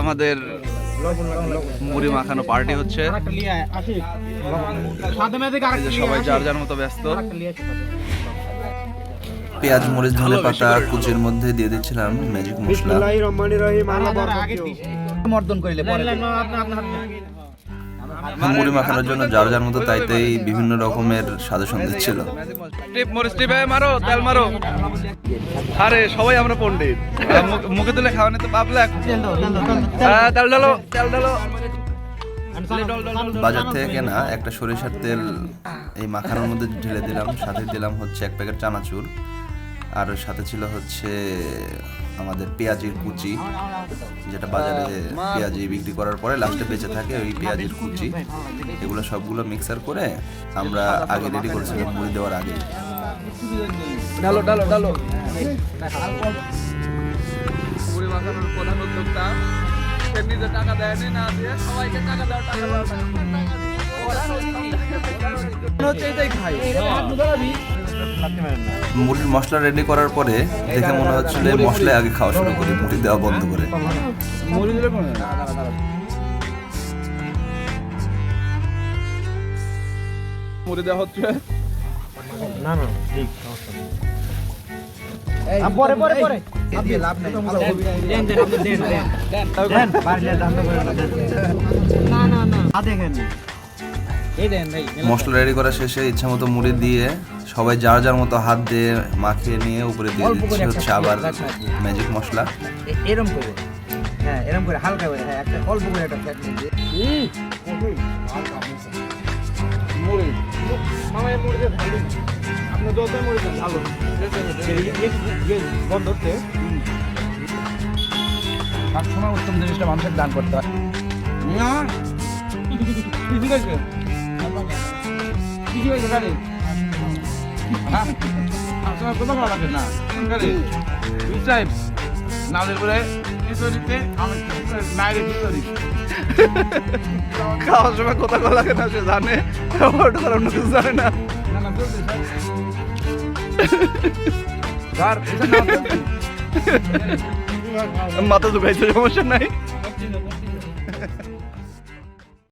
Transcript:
আমাদের মুড়ি মাখানো পার্টি হচ্ছে। সবাই যার যার মতো ব্যস্ত। পেঁয়াজ মরিচ ধনে পাতা কুচির মধ্যে দিয়ে দিচ্ছিলাম ম্যাজিক মশলা। মর্দন করিলে পরে মুড়ি মাখানোর জন্য যার যার মতো তাইতেই বিভিন্ন রকমের সাজেশন দিচ্ছিল। টিপ মরিচ টিপ মারো তেল মারো। আরে সবাই আমরা পণ্ডিত। মুখে তুলে খাওয়ানি তো পাপ লাগ। আহ, তেল ডালো তেল ডালো বাজার থেকে কেনা একটা সরিষার তেল এই মাখানোর মধ্যে ঢেলে দিলাম সাথে দিলাম হচ্ছে এক প্যাকেট চানাচুর। আর সাথে ছিল হচ্ছে আমাদের পেঁয়াজির কুচি যেটা বাজারে পেঁয়াজি বিক্রি করার পরে লাস্টে বেঁচে থাকে ওই পেঁয়াজির কুচি এগুলো সবগুলো মিক্সার করে আমরা আগে রেডি করেছিলাম মুড়ি দেওয়ার আগে ডালো ডালো ডালো মুড়ি মাখানোর প্রধান উদ্যোক্তা সে নিজে টাকা দেয়নি না দিয়ে সবাইকে টাকা দাও টাকা দাও টাকা দাও। হচ্ছে এটাই খাই মুড়ির মশলা রেডি করার পরে দেখে মনে হচ্ছিল এই মশলা আগে খাওয়া শুরু করি মুড়ি দেওয়া বন্ধ করে। মুড়ি হচ্ছে? পরে পরে পরে। লাভ নাই। দেন দেন দেন দেন দেন। না না না। দেখেন। মশলা রেডি করা শেষে ইচ্ছা মতো মুড়ি দিয়ে সবাই যার যার মতো হাত দিয়ে মাখিয়ে নিয়ে উপরে দিয়ে দিচ্ছে হচ্ছে আবার ম্যাজিক মশলা। এরম করে। হ্যাঁ এরম করে হালকা করে হ্যাঁ একটা অল্প করে একটা ফ্যাট দিয়ে। মুড়ি মামা এই মুড়ি দিয়ে আপনি যত মুড়ি দেন বন্ধতে সবসময় উত্তম জিনিসটা মানুষের দান করতে হয়। না। ঠিক আছে। গাড়ি? হ্যাঁ? আপনার কথা ভালো লাগে না? গাড়ি? সাহেব নালের পরে কিশোরীতে আমি নাইরে কিশোরী খাওয়ার সময় কথা বলা লাগে না সে জানে। ওটা তার অন্য কিছু জানে না। মাথা ঢুকাইছে সমস্যা নাই।